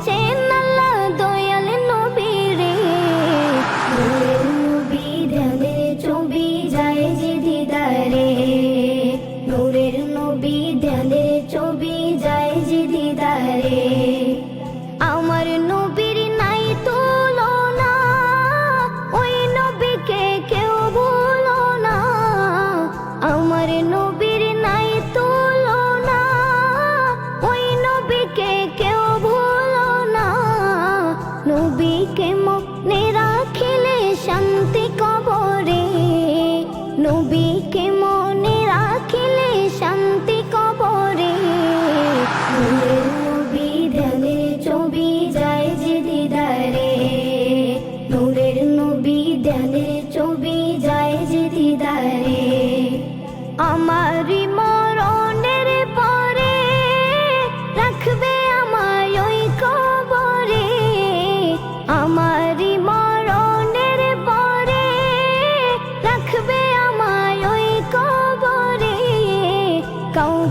করেছেন আল্লাহ দয়াল নবী রে নূরের নবী ধ্যানের ছবি যায় যে দিদারে। নূরের নবী ধ্যানের ছবি যায় যে দিদারে। নবীকে মনে রাখিলে শান্তি কবরে। নবীকে মনে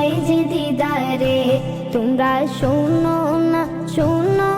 যায় যে দিদারে তোমরা শোনো না শোনো